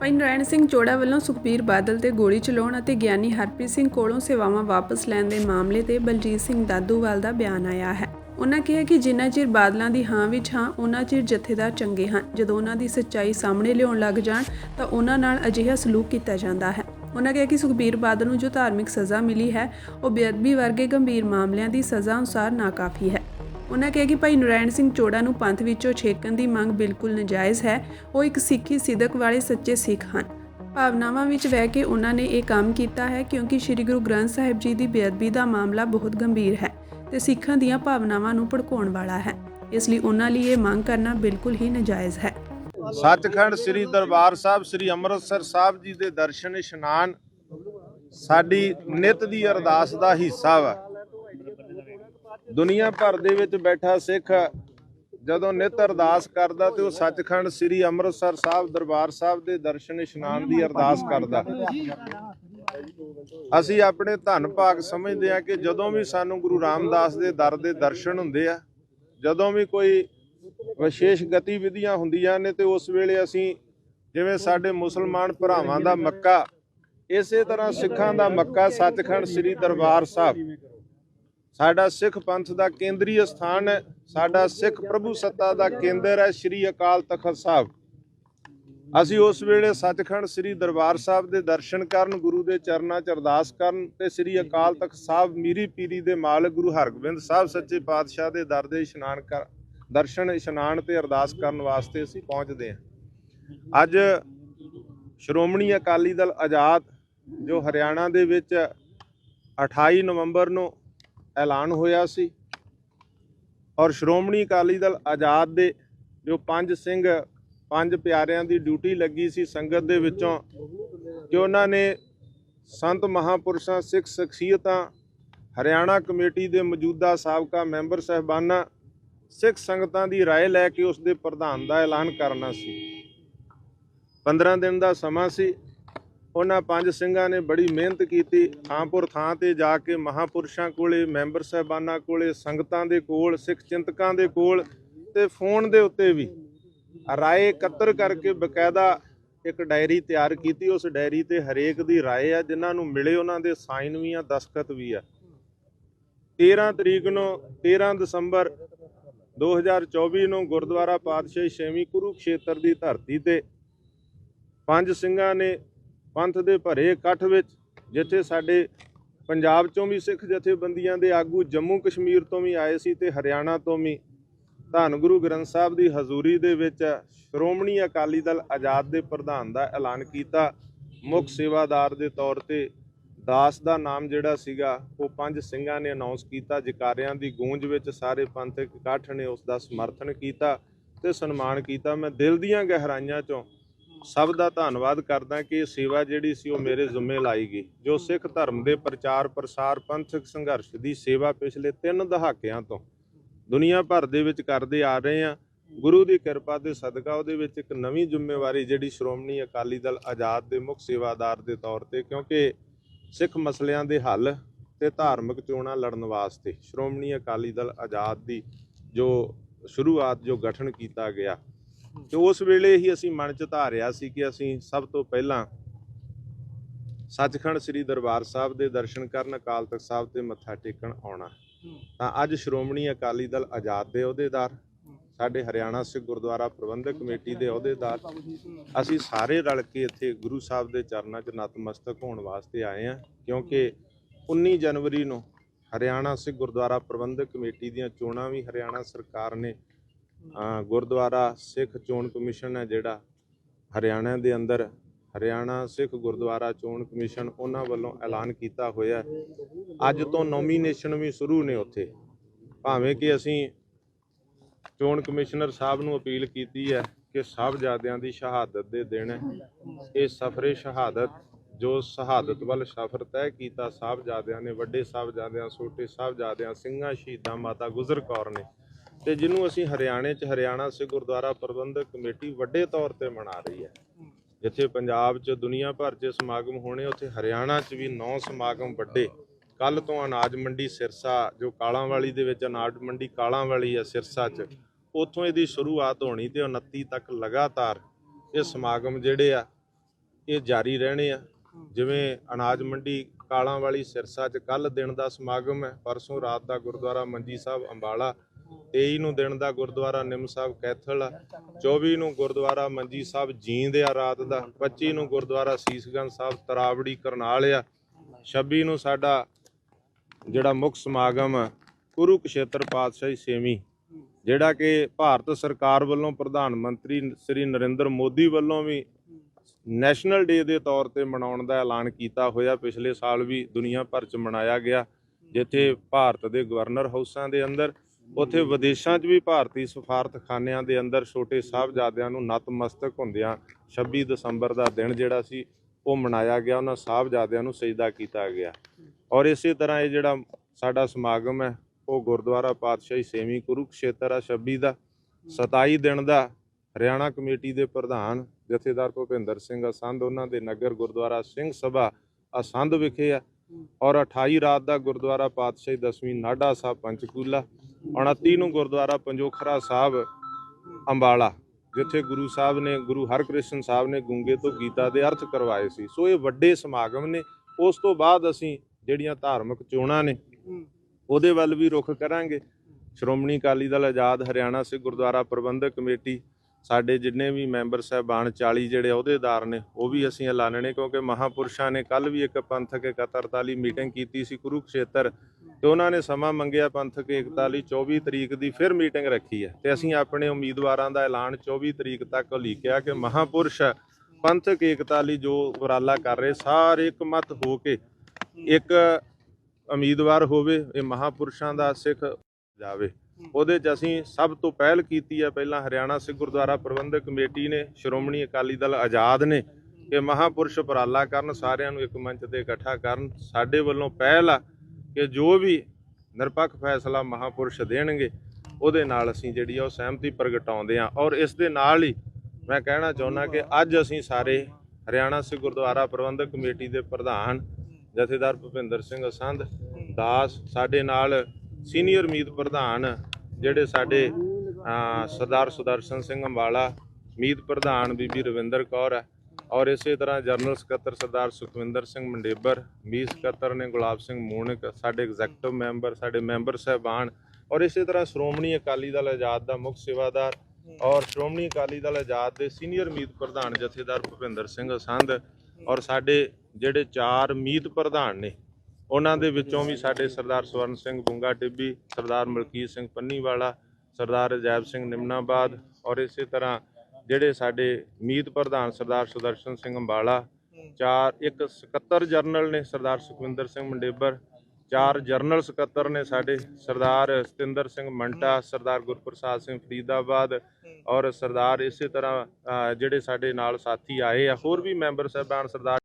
ਭਾਈ ਨਰਾਇਣ ਸਿੰਘ ਚੋੜਾ ਵੱਲੋਂ ਸੁਖਬੀਰ ਬਾਦਲ ਤੇ ਗੋਲੀ ਚਲਾਉਣ ਅਤੇ ਗਿਆਨੀ ਹਰਪ੍ਰੀਤ ਸਿੰਘ ਕੋਲੋਂ ਸੇਵਾਵਾਂ ਵਾਪਸ ਲੈਣ ਦੇ ਮਾਮਲੇ ਤੇ ਬਲਜੀਤ ਸਿੰਘ ਦਾਦੂਵਾਲ ਦਾ ਬਿਆਨ ਆਇਆ ਹੈ। ਉਹਨਾਂ ਕਿਹਾ ਕਿ ਜਿੰਨਾ ਚਿਰ ਬਾਦਲਾਂ ਦੀ ਹਾਂ ਵਿੱਚ ਹਾਂ ਉਹਨਾਂ ਚਿਰ ਜਥੇਦਾਰ ਚੰਗੇ ਹਨ। ਜਦੋਂ ਉਹਨਾਂ ਦੀ ਸੱਚਾਈ ਸਾਹਮਣੇ ਲਿਆਉਣ ਲੱਗ ਜਾਣ, ਤਾਂ ਉਹਨਾਂ ਨਾਲ ਅਜਿਹਾ ਸਲੂਕ ਕੀਤਾ ਜਾਂਦਾ ਹੈ। ਉਹਨਾਂ ਕਿਹਾ ਕਿ ਸੁਖਬੀਰ ਬਾਦਲ ਨੂੰ ਜੋ ਧਾਰਮਿਕ ਸਜ਼ਾ ਮਿਲੀ ਹੈ, ਉਹ ਬੇਅਦਬੀ ਵਰਗੇ ਗੰਭੀਰ ਮਾਮਲਿਆਂ ਦੀ ਸਜ਼ਾ ਅਨੁਸਾਰ ਨਾਕਾਫੀ ਹੈ। ਉਹਨਾਂ ਕਿਹਾ ਕਿ ਭਾਈ ਨਰਾਇਣ ਸਿੰਘ ਚੋੜਾ ਨੂੰ ਪੰਥ ਵਿੱਚੋਂ ਛੇਕਣ ਦੀ ਮੰਗ ਬਿਲਕੁਲ ਨਜਾਇਜ਼ ਹੈ। ਉਹ ਇੱਕ ਸਿੱਖੀ ਸਿਦਕ ਵਾਲੇ ਸੱਚੇ ਸਿੱਖ ਹਨ। ਭਾਵਨਾਵਾਂ ਵਿੱਚ ਵਹਿ ਕੇ ਉਹਨਾਂ ਨੇ ਇਹ ਕੰਮ ਕੀਤਾ ਹੈ ਕਿਉਂਕਿ ਸ੍ਰੀ ਗੁਰੂ ਗ੍ਰੰਥ ਸਾਹਿਬ ਜੀ ਦੀ ਬੇਅਦਬੀ ਦਾ ਮਾਮਲਾ ਬਹੁਤ ਗੰਭੀਰ ਹੈ ਤੇ ਸਿੱਖਾਂ ਦੀਆਂ ਭਾਵਨਾਵਾਂ ਨੂੰ ਭੜਕਾਉਣ ਵਾਲਾ ਹੈ। ਇਸ ਲਈ ਉਹਨਾਂ ਲਈ ਇਹ ਮੰਗ ਕਰਨਾ ਬਿਲਕੁਲ ਹੀ ਨਜਾਇਜ਼ ਹੈ। ਸੱਚਖੰਡ ਸ੍ਰੀ ਦਰਬਾਰ ਸਾਹਿਬ, ਸ੍ਰੀ ਅੰਮ੍ਰਿਤਸਰ ਸਾਹਿਬ ਜੀ ਦੇ ਦਰਸ਼ਨ ਇਸ਼ਨਾਨ ਸਾਡੀ ਨਿਤ ਦੀ ਅਰਦਾਸ ਦਾ ਹਿੱਸਾ ਵਾ। ਦੁਨੀਆ ਭਰ ਦੇ ਵਿੱਚ ਬੈਠਾ ਸਿੱਖ ਜਦੋਂ ਨਿਤ ਅਰਦਾਸ ਕਰਦਾ ਤੇ ਉਹ ਸੱਚਖੰਡ ਸ੍ਰੀ ਅੰਮ੍ਰਿਤਸਰ ਸਾਹਿਬ ਦਰਬਾਰ ਸਾਹਿਬ ਦੇ ਦਰਸ਼ਨ ਇਸ਼ਨਾਨ ਦੀ ਅਰਦਾਸ ਕਰਦਾ। ਅਸੀਂ ਆਪਣੇ ਧੰਨ ਭਾਗ ਸਮਝਦੇ ਆ ਕਿ ਜਦੋਂ ਵੀ ਸਾਨੂੰ ਗੁਰੂ ਰਾਮਦਾਸ ਦੇ ਦਰ ਦੇ ਦਰਸ਼ਨ ਹੁੰਦੇ ਆ, ਜਦੋਂ ਵੀ ਕੋਈ ਵਿਸ਼ੇਸ਼ ਗਤੀਵਿਧੀਆਂ ਹੁੰਦੀਆਂ ਨੇ ਤੇ ਉਸ ਵੇਲੇ ਅਸੀਂ ਜਿਵੇਂ ਸਾਡੇ ਮੁਸਲਮਾਨ ਭਰਾਵਾਂ ਦਾ ਮੱਕਾ, ਇਸੇ ਤਰ੍ਹਾਂ ਸਿੱਖਾਂ ਦਾ ਮੱਕਾ ਸੱਚਖੰਡ ਸ੍ਰੀ ਦਰਬਾਰ ਸਾਹਿਬ। ਸਾਡਾ ਸਿੱਖ ਪੰਥ ਦਾ ਕੇਂਦਰੀ ਸਥਾਨ ਹੈ, ਸਾਡਾ ਸਿੱਖ ਪ੍ਰਭੂ ਸੱਤਾ ਦਾ ਕੇਂਦਰ ਹੈ ਸ੍ਰੀ ਅਕਾਲ ਤਖਤ ਸਾਹਿਬ। ਅਸੀਂ ਉਸ ਵੇਲੇ ਸੱਚਖੰਡ ਸ੍ਰੀ ਦਰਬਾਰ ਸਾਹਿਬ ਦੇ ਦਰਸ਼ਨ ਕਰਨ, ਗੁਰੂ ਦੇ ਚਰਨਾਂ 'ਚ ਅਰਦਾਸ ਕਰਨ ਤੇ ਸ੍ਰੀ ਅਕਾਲ ਤਖਤ ਸਾਹਿਬ ਮੀਰੀ ਪੀਰੀ ਦੇ ਮਾਲਕ ਗੁਰੂ ਹਰਗੋਬਿੰਦ ਸਾਹਿਬ ਸੱਚੇ ਪਾਤਸ਼ਾਹ ਦੇ ਦਰ ਦੇ ਇਸ਼ਨਾਨ ਕਰ, ਦਰਸ਼ਨ ਇਸ਼ਨਾਨ ਤੇ ਅਰਦਾਸ ਕਰਨ ਵਾਸਤੇ ਅਸੀਂ ਪਹੁੰਚਦੇ ਹਾਂ। ਅੱਜ ਸ਼੍ਰੋਮਣੀ ਅਕਾਲੀ ਦਲ ਆਜ਼ਾਦ, ਜੋ ਹਰਿਆਣਾ ਦੇ ਵਿੱਚ 28 ਨਵੰਬਰ ਨੂੰ ਐਲਾਨ ਹੋਇਆ ਸੀ ਔਰ ਸ਼੍ਰੋਮਣੀ ਅਕਾਲੀ ਦਲ ਆਜ਼ਾਦ ਦੇ ਜੋ ਪੰਜ ਸਿੰਘ ਪੰਜ ਪਿਆਰਿਆਂ ਦੀ ਡਿਊਟੀ ਲੱਗੀ ਸੀ ਸੰਗਤ ਦੇ ਵਿੱਚੋਂ ਕਿ ਉਹਨਾਂ ਨੇ ਸੰਤ ਮਹਾਪੁਰਸ਼ਾਂ ਸਿੱਖ ਸ਼ਖਸੀਅਤਾਂ ਹਰਿਆਣਾ ਕਮੇਟੀ ਦੇ ਮੌਜੂਦਾ ਸਾਬਕਾ ਮੈਂਬਰ ਸਹਿਬਾਨਾਂ ਸਿੱਖ ਸੰਗਤਾਂ ਦੀ رائے ਲੈ ਕੇ ਉਸ ਦੇ ਪ੍ਰਧਾਨ ਦਾ ਐਲਾਨ ਕਰਨਾ ਸੀ 15 ਦਿਨ ਦਾ ਸਮਾਂ ਸੀ ਉਹਨਾਂ ਪੰਜ ਸਿੰਘਾਂ ਨੇ ਬੜੀ ਮਿਹਨਤ ਕੀਤੀ, ਥਾਂਪੁਰ ਥਾਂ ਤੇ ਜਾ ਕੇ ਮਹਾਪੁਰਸ਼ਾਂ ਕੋਲੇ, ਮੈਂਬਰ ਸਹਿਬਾਨਾਂ ਕੋਲੇ, ਸੰਗਤਾਂ ਦੇ ਕੋਲ, ਸਿੱਖ ਚਿੰਤਕਾਂ ਦੇ ਕੋਲ ਤੇ ਫੋਨ ਦੇ ਉੱਤੇ ਵੀ ਰਾਏ ਇਕੱਤਰ ਕਰਕੇ ਬਕਾਇਦਾ ਇੱਕ ਡਾਇਰੀ ਤਿਆਰ ਕੀਤੀ। ਉਸ ਡਾਇਰੀ ਤੇ ਹਰੇਕ ਦੀ ਰਾਏ ਆ, ਜਿਨ੍ਹਾਂ ਨੂੰ ਮਿਲੇ ਉਹਨਾਂ ਦੇ ਸਾਈਨ ਵੀ ਆ, ਦਸਖਤ ਵੀ ਆ। 13 ਤਰੀਕ ਨੂੰ 13 ਦਸੰਬਰ 2024 ਨੂੰ ਗੁਰਦੁਆਰਾ ਪਾਤਸ਼ਾਹੀ ਛੇਵੀਂ ਕੁਰੂ ਖੇਤਰ ਦੀ ਧਰਤੀ ਤੇ ਪੰਜ ਸਿੰਘਾਂ ਨੇ ਪੰਥ ਦੇ ਭਰੇ ਇਕੱਠ ਵਿੱਚ, ਜਿੱਥੇ ਸਾਡੇ ਪੰਜਾਬ ਚੋਂ ਵੀ ਸਿੱਖ ਜਥੇਬੰਦੀਆਂ ਦੇ ਆਗੂ ਜੰਮੂ ਕਸ਼ਮੀਰ ਤੋਂ ਵੀ ਆਏ ਸੀ ਤੇ ਹਰਿਆਣਾ ਤੋਂ ਵੀ, ਧੰਨ ਗੁਰੂ ਗ੍ਰੰਥ ਸਾਹਿਬ ਦੀ ਹਜ਼ੂਰੀ ਦੇ ਵਿੱਚ ਸ਼੍ਰੋਮਣੀ ਅਕਾਲੀ ਦਲ ਆਜ਼ਾਦ ਦੇ ਪ੍ਰਧਾਨ ਦਾ ਐਲਾਨ ਕੀਤਾ। ਮੁੱਖ ਸੇਵਾਦਾਰ ਦੇ ਤੌਰ ਤੇ ਦਾਸ ਦਾ ਨਾਮ ਜਿਹੜਾ ਸੀਗਾ, ਉਹ ਪੰਜ ਸਿੰਘਾਂ ਨੇ ਅਨਾਉਂਸ ਕੀਤਾ। ਜਕਾਰਿਆਂ ਦੀ ਗੂੰਜ ਵਿੱਚ ਸਾਰੇ ਪੰਥਕ ਇਕੱਠ ਨੇ ਉਸ ਦਾ ਸਮਰਥਨ ਕੀਤਾ ਤੇ ਸਨਮਾਨ ਕੀਤਾ। ਮੈਂ ਦਿਲ ਦੀਆਂ ਗਹਿਰਾਈਆਂ ਚੋਂ ਸਭ ਦਾ ਧੰਨਵਾਦ ਕਰਦਾ ਕਿ ਇਹ ਸੇਵਾ ਜਿਹੜੀ ਸੀ ਉਹ ਮੇਰੇ ਜ਼ਿੰਮੇ ਲਾਈ ਗਈ, ਜੋ ਸਿੱਖ ਧਰਮ ਦੇ ਪ੍ਰਚਾਰ ਪ੍ਰਸਾਰ ਪੰਥਕ ਸੰਘਰਸ਼ ਦੀ ਸੇਵਾ ਪਿਛਲੇ 3 ਦਹਾਕਿਆਂ ਤੋਂ ਦੁਨੀਆ ਭਰ ਦੇ ਵਿੱਚ ਕਰਦੇ ਆ ਰਹੇ ਆ ਗੁਰੂ ਦੀ ਕਿਰਪਾ ਦੇ ਸਦਕਾ ਉਹਦੇ ਵਿੱਚ ਇੱਕ ਨਵੀਂ ਜ਼ਿੰਮੇਵਾਰੀ ਜਿਹੜੀ ਸ਼੍ਰੋਮਣੀ ਅਕਾਲੀ ਦਲ ਆਜ਼ਾਦ ਦੇ ਮੁੱਖ ਸੇਵਾਦਾਰ ਦੇ ਤੌਰ ਤੇ, ਕਿਉਂਕਿ ਸਿੱਖ ਮਸਲਿਆਂ ਦੇ ਹੱਲ ਤੇ ਧਾਰਮਿਕ ਚੋਣਾਂ ਲੜਨ ਵਾਸਤੇ ਸ਼੍ਰੋਮਣੀ ਅਕਾਲੀ ਦਲ ਆਜ਼ਾਦ ਦੀ ਜੋ ਸ਼ੁਰੂਆਤ, ਜੋ ਗਠਨ ਕੀਤਾ ਗਿਆ ਤੇ ਉਸ ਵੇਲੇ ਹੀ ਅਸੀਂ ਮਨ ਚ ਧਾਰਿਆ ਸੀ ਕਿ ਅਸੀਂ ਸਭ ਤੋਂ ਪਹਿਲਾਂ ਸੱਚਖੰਡ ਸ੍ਰੀ ਦਰਬਾਰ ਸਾਹਿਬ ਦੇ ਦਰਸ਼ਨ ਕਰਨ, ਅਕਾਲ ਤਖਤ ਸਾਹਿਬ ਤੇ ਮੱਥਾ ਟੇਕਣ ਆਉਣਾ। ਤਾਂ ਅੱਜ ਸ਼੍ਰੋਮਣੀ ਅਕਾਲੀ ਦਲ ਆਜ਼ਾਦ ਦੇ ਅਹੁਦੇਦਾਰ, ਸਾਡੇ ਹਰਿਆਣਾ ਸਿੱਖ ਗੁਰਦੁਆਰਾ ਪ੍ਰਬੰਧਕ ਕਮੇਟੀ ਦੇ ਅਹੁਦੇਦਾਰ, ਅਸੀਂ ਸਾਰੇ ਰਲ ਕੇ ਇੱਥੇ ਗੁਰੂ ਸਾਹਿਬ ਦੇ ਚਰਨਾਂ 'ਚ ਨਤਮਸਤਕ ਹੋਣ ਵਾਸਤੇ ਆਏ ਹਾਂ, ਕਿਉਂਕਿ 19 ਜਨਵਰੀ ਨੂੰ ਹਰਿਆਣਾ ਸਿੱਖ ਗੁਰਦੁਆਰਾ ਪ੍ਰਬੰਧਕ ਕਮੇਟੀ ਦੀਆਂ ਚੋਣਾਂ ਵੀ ਹਰਿਆਣਾ ਸਰਕਾਰ ਨੇ ਗੁਰਦੁਆਰਾ ਸਿੱਖ ਚੋਣ ਕਮਿਸ਼ਨ ਹੈ ਜਿਹੜਾ। ਹਰਿਆਣਾ ਦੇ ਅੰਦਰ ਹਰਿਆਣਾ ਸਿੱਖ ਗੁਰਦੁਆਰਾ ਚੋਣ ਕਮਿਸ਼ਨ ਉਹਨਾਂ ਵੱਲੋਂ ਐਲਾਨ ਕੀਤਾ ਹੋਇਆ ਅੱਜ ਤੋਂ ਨੋਮੀਨੇਸ਼ਨ ਵੀ ਸ਼ੁਰੂ ਨੇ ਉੱਥੇ। ਭਾਵੇਂ ਕਿ ਅਸੀਂ ਚੋਣ ਕਮਿਸ਼ਨਰ ਸਾਹਿਬ ਨੂੰ ਅਪੀਲ ਕੀਤੀ ਹੈ ਕਿ ਸਾਹਿਬਜ਼ਾਦਿਆਂ ਦੀ ਸ਼ਹਾਦਤ ਦੇ ਦਿਨ ਇਹ ਸਫਰੇ ਸ਼ਹਾਦਤ, ਜੋ ਸ਼ਹਾਦਤ ਵੱਲ ਸਫ਼ਰ ਤੈਅ ਕੀਤਾ, ਸਾਹਿਬਜ਼ਾਦਿਆਂ ਨੇ, ਵੱਡੇ ਸਾਹਿਬਜ਼ਾਦਿਆਂ, ਛੋਟੇ ਸਾਹਿਬਜ਼ਾਦਿਆਂ, ਸਿੰਘਾਂ, ਸ਼ਹੀਦਾਂ, ਮਾਤਾ ਗੁਜਰ ਕੌਰ ਨੇ। ਤੇ ਜਿਹਨੂੰ ਅਸੀਂ ਹਰਿਆਣੇ 'ਚ ਹਰਿਆਣਾ ਸਿੱਖ ਗੁਰਦੁਆਰਾ ਪ੍ਰਬੰਧਕ ਕਮੇਟੀ ਵੱਡੇ ਤੌਰ ਤੇ ਮਨਾ ਰਹੀ ਹੈ। ਜਿੱਥੇ ਪੰਜਾਬ 'ਚ ਦੁਨੀਆ ਭਰ 'ਚ ਸਮਾਗਮ ਹੋਣੇ, ਉੱਥੇ ਹਰਿਆਣਾ 'ਚ ਵੀ ਨੌ ਸਮਾਗਮ ਵੱਡੇ। ਕੱਲ ਤੋਂ ਅਨਾਜ ਮੰਡੀ ਸਿਰਸਾ, ਜੋ ਕਾਲਾਂ ਵਾਲੀ ਦੇ ਵਿੱਚ ਅਨਾਜ ਮੰਡੀ ਕਾਲਾਂ ਵਾਲੀ ਹੈ ਸਿਰਸਾ 'ਚ, ਉੱਥੋਂ ਇਹਦੀ ਸ਼ੁਰੂਆਤ ਹੋਣੀ ਤੇ 29 ਤੱਕ ਲਗਾਤਾਰ ਇਹ ਸਮਾਗਮ ਜਿਹੜੇ ਆ, ਇਹ ਜਾਰੀ ਰਹਿਣੇ ਆ। ਜਿਵੇਂ ਅਨਾਜ ਮੰਡੀ ਕਾਲਾਂ ਵਾਲੀ ਸਿਰਸਾ 'ਚ ਕੱਲ ਦਿਨ ਦਾ ਸਮਾਗਮ ਹੈ, ਪਰਸੋਂ ਰਾਤ ਦਾ ਗੁਰਦੁਆਰਾ ਮੰਜੀ ਸਾਹਿਬ ਅੰਬਾਲਾ 23 ਨੂੰ ਦਿਨ ਦਾ ਗੁਰਦੁਆਰਾ ਨਿੰਮ ਸਾਹਿਬ ਕੈਥਲ ਆ 24 ਨੂੰ ਗੁਰਦੁਆਰਾ ਮੰਜੀ ਸਾਹਿਬ ਜੀਂਦ ਆ ਰਾਤ ਦਾ 25 ਨੂੰ ਗੁਰਦੁਆਰਾ ਸੀਸਗੰਜ ਸਾਹਿਬ ਤਰਾਵੜੀ ਕਰਨਾਲ ਆ 26 ਨੂੰ ਸਾਡਾ ਜਿਹੜਾ ਮੁੱਖ ਸਮਾਗਮ ਆ, ਕੁਰੂਕਸ਼ੇਤਰ ਪਾਤਸ਼ਾਹੀ ਸੇਵੀਂ ਜਿਹੜਾ ਕਿ ਭਾਰਤ ਸਰਕਾਰ ਵੱਲੋਂ ਪ੍ਰਧਾਨ ਮੰਤਰੀ ਸ੍ਰੀ ਨਰਿੰਦਰ ਮੋਦੀ ਵੱਲੋਂ ਵੀ ਨੈਸ਼ਨਲ ਡੇ ਦੇ ਤੌਰ ਤੇ ਮਨਾਉਣ ਦਾ ਐਲਾਨ ਕੀਤਾ ਹੋਇਆ ਪਿਛਲੇ ਸਾਲ ਵੀ ਦੁਨੀਆ ਭਰ ਚ ਮਨਾਇਆ ਗਿਆ ਜਿੱਥੇ ਭਾਰਤ ਦੇ ਗਵਰਨਰ ਹਾਊਸਾਂ ਦੇ ਅੰਦਰ ਉੱਥੇ ਵਿਦੇਸ਼ਾਂ 'ਚ ਵੀ ਭਾਰਤੀ ਸਫਾਰਤਖਾਨਿਆਂ ਦੇ ਅੰਦਰ ਛੋਟੇ ਸਾਹਿਬਜ਼ਾਦਿਆਂ ਨੂੰ ਨਤਮਸਤਕ ਹੁੰਦਿਆਂ 26 ਦਸੰਬਰ ਦਾ ਦਿਨ ਜਿਹੜਾ ਸੀ, ਉਹ ਮਨਾਇਆ ਗਿਆ। ਉਹਨਾਂ ਸਾਹਿਬਜ਼ਾਦਿਆਂ ਨੂੰ ਸਜਦਾ ਕੀਤਾ ਗਿਆ। ਔਰ ਇਸੇ ਤਰ੍ਹਾਂ ਇਹ ਜਿਹੜਾ ਸਾਡਾ ਸਮਾਗਮ ਹੈ, ਉਹ ਗੁਰਦੁਆਰਾ ਪਾਤਸ਼ਾਹੀ ਸੇਵੀਂ ਕੁਰੂਕਸ਼ੇਤਰ ਆ 26 ਦਾ। 27 ਦਿਨ ਦਾ ਹਰਿਆਣਾ ਕਮੇਟੀ ਦੇ ਪ੍ਰਧਾਨ ਜਥੇਦਾਰ ਭੁਪਿੰਦਰ ਸਿੰਘ ਅਸੰਧ, ਉਹਨਾਂ ਦੇ ਨਗਰ ਗੁਰਦੁਆਰਾ ਸਿੰਘ ਸਭਾ ਅਸੰਧ ਵਿਖੇ ਆ। ਔਰ 28 ਰਾਤ ਦਾ ਗੁਰਦੁਆਰਾ ਪਾਤਸ਼ਾਹੀ ਦਸਵੀਂ ਨਾਢਾ ਸਾਹਿਬ ਪੰਚਕੂਲਾ 29 ਨੂੰ ਗੁਰਦੁਆਰਾ ਪੰਜੋਖਰਾ ਸਾਹਿਬ, ਅੰਬਾਲਾ, ਜਿੱਥੇ ਗੁਰੂ ਸਾਹਿਬ ਨੇ, ਗੁਰੂ ਹਰਕ੍ਰਿਸ਼ਨ ਸਾਹਿਬ ਨੇ ਗੁੰਗੇ ਤੋਂ ਗੀਤਾ ਦੇ ਅਰਥ ਕਰਵਾਏ ਸੀ। ਸੋ ਇਹ ਵੱਡੇ ਸਮਾਗਮ ਨੇ। ਉਸ ਤੋਂ ਬਾਅਦ ਅਸੀਂ ਜਿਹੜੀਆਂ ਧਾਰਮਿਕ ਚੋਣਾਂ ਨੇ, ਉਹਦੇ ਵੱਲ ਵੀ ਰੁਖ ਕਰਾਂਗੇ। ਸ਼੍ਰੋਮਣੀ ਅਕਾਲੀ ਦਲ ਆਜ਼ਾਦ ਹਰਿਆਣਾ ਸਿੱਖ ਗੁਰਦੁਆਰਾ ਪ੍ਰਬੰਧਕ ਕਮੇਟੀ ਸਾਡੇ ਜਿੰਨੇ ਵੀ ਮੈਂਬਰ ਸਾਹਿਬਾਨ 40 ਜਿਹੜੇ ਅਹੁਦੇਦਾਰ ਨੇ, ਉਹ ਵੀ ਅਸੀਂ ਐਲਾਨਣੇ ਕਿਉਂਕਿ ਮਹਾਪੁਰਸ਼ਾਂ ਨੇ ਕੱਲ ਵੀ ਇੱਕ ਪੰਥਕ ਇਕੱਤਰਤਾ ਲਈ ਮੀਟਿੰਗ ਕੀਤੀ ਸੀ ਕੁਰੂਕਸ਼ੇਤਰ ਤੇ ਉਹਨਾਂ ਨੇ ਸਮਾਂ ਮੰਗਿਆ ਪੰਥਕ ਏਕਤਾ ਲਈ 24 ਤਰੀਕ ਦੀ ਫਿਰ ਮੀਟਿੰਗ ਰੱਖੀ ਹੈ ਤੇ ਅਸੀਂ ਆਪਣੇ ਉਮੀਦਵਾਰਾਂ ਦਾ ਐਲਾਨ 24 ਤਰੀਕ ਤੱਕ ਉਲੀਕਿਆ ਕਿ ਮਹਾਪੁਰਸ਼ ਪੰਥਕ ਏਕਤਾ ਲਈ ਜੋ ਉਪਰਾਲਾ ਕਰ ਰਹੇ, ਸਾਰੇ ਇਕਮਤ ਹੋ ਕੇ ਇੱਕ ਉਮੀਦਵਾਰ ਹੋਵੇ, ਇਹ ਮਹਾਪੁਰਸ਼ਾਂ ਦਾ ਸਿੱਖ ਜਾਵੇ। ਉਹਦੇ 'ਚ ਅਸੀਂ ਸਭ ਤੋਂ ਪਹਿਲ ਕੀਤੀ ਹੈ ਪਹਿਲਾਂ ਹਰਿਆਣਾ ਸਿੱਖ ਗੁਰਦੁਆਰਾ ਪ੍ਰਬੰਧਕ ਕਮੇਟੀ ਨੇ ਸ਼੍ਰੋਮਣੀ ਅਕਾਲੀ ਦਲ ਆਜ਼ਾਦ ਨੇ ਕਿ ਮਹਾਪੁਰਸ਼ ਉਪਰਾਲਾ ਕਰਨ ਸਾਰਿਆਂ ਨੂੰ ਇੱਕ ਮੰਚ ਤੇ ਇਕੱਠਾ ਕਰਨ। ਸਾਡੇ ਵੱਲੋਂ ਪਹਿਲ ਆ ਕਿ ਜੋ ਵੀ ਨਿਰਪੱਖ ਫੈਸਲਾ ਮਹਾਪੁਰਸ਼ ਦੇਣਗੇ ਉਹਦੇ ਨਾਲ ਅਸੀਂ ਜਿਹੜੀ ਆ ਉਹ ਸਹਿਮਤੀ ਪ੍ਰਗਟਾਉਂਦੇ ਆ ਔਰ ਇਸ ਦੇ ਨਾਲ ਹੀ ਮੈਂ ਕਹਿਣਾ ਚਾਹੁੰਦਾ ਕਿ ਅੱਜ ਅਸੀਂ ਸਾਰੇ ਹਰਿਆਣਾ ਸਿੱਖ ਗੁਰਦੁਆਰਾ ਪ੍ਰਬੰਧਕ ਕਮੇਟੀ ਦੇ ਪ੍ਰਧਾਨ ਜਥੇਦਾਰ ਭੁਪਿੰਦਰ ਸਿੰਘ ਅਸੰਧ ਦਾਸ ਸਾਡੇ ਨਾਲ ਸੀਨੀਅਰ ਮੀਤ ਪ੍ਰਧਾਨ ਜਿਹੜੇ ਸਾਡੇ ਸਰਦਾਰ ਸੁਦਰਸ਼ਨ ਸਿੰਘ ਅੰਬਾਲਾ, ਮੀਤ ਪ੍ਰਧਾਨ ਬੀਬੀ ਰਵਿੰਦਰ ਕੌਰ ਹੈ ਔਰ ਇਸੇ ਤਰ੍ਹਾਂ ਜਨਰਲ ਸਕੱਤਰ ਸਰਦਾਰ ਸੁਖਵਿੰਦਰ ਸਿੰਘ ਮੰਡੇਬਰ, ਮੀਤ ਸਕੱਤਰ ਨੇ ਗੁਲਾਬ ਸਿੰਘ ਮੂਣਕ ਸਾਡੇ ਐਗਜ਼ੈਕਟਿਵ ਮੈਂਬਰ ਸਾਡੇ ਮੈਂਬਰ ਸਹਿਬਾਨ ਔਰ ਇਸੇ ਤਰ੍ਹਾਂ ਸ਼੍ਰੋਮਣੀ ਅਕਾਲੀ ਦਲ ਆਜ਼ਾਦ ਦਾ ਮੁੱਖ ਸੇਵਾਦਾਰ ਔਰ ਸ਼੍ਰੋਮਣੀ ਅਕਾਲੀ ਦਲ ਆਜ਼ਾਦ ਦੇ ਸੀਨੀਅਰ ਮੀਤ ਪ੍ਰਧਾਨ ਜਥੇਦਾਰ ਭੁਪਿੰਦਰ ਸਿੰਘ ਸੰਧ ਔਰ ਸਾਡੇ ਜਿਹੜੇ ਚਾਰ ਮੀਤ ਪ੍ਰਧਾਨ ਨੇ ਉਹਨਾਂ ਦੇ ਵਿੱਚੋਂ ਵੀ ਸਾਡੇ ਸਰਦਾਰ ਸਵਰਨ ਸਿੰਘ ਬੁੰਗਾ ਟਿੱਬੀ, ਸਰਦਾਰ ਮਲਕੀਤ ਸਿੰਘ ਪੰਨੀਵਾਲਾ, ਸਰਦਾਰ ਅਜੈਬ ਸਿੰਘ ਨਿਮਨਾਬਾਦ ਔਰ ਇਸੇ ਤਰ੍ਹਾਂ ਜਿਹੜੇ ਸਾਡੇ ਮੀਤ ਪ੍ਰਧਾਨ ਸਰਦਾਰ ਸੁਦਰਸ਼ਨ ਸਿੰਘ ਅੰਬਾਲਾ, ਚਾਰ, ਇੱਕ ਸਕੱਤਰ ਜਨਰਲ ਨੇ ਸਰਦਾਰ ਸੁਖਵਿੰਦਰ ਸਿੰਘ ਮੰਡੇਬਰ, ਚਾਰ ਜਨਰਲ ਸਕੱਤਰ ਨੇ ਸਾਡੇ ਸਰਦਾਰ ਸਤਿੰਦਰ ਸਿੰਘ ਮੰਟਾ, ਸਰਦਾਰ ਗੁਰਪ੍ਰਸਾਦ ਸਿੰਘ ਫਰੀਦਾਬਾਦ ਔਰ ਸਰਦਾਰ ਇਸੇ ਤਰ੍ਹਾਂ ਜਿਹੜੇ ਸਾਡੇ ਨਾਲ ਸਾਥੀ ਆਏ ਆ, ਹੋਰ ਵੀ ਮੈਂਬਰ ਸਾਹਿਬਾਨ ਸਰਦਾਰ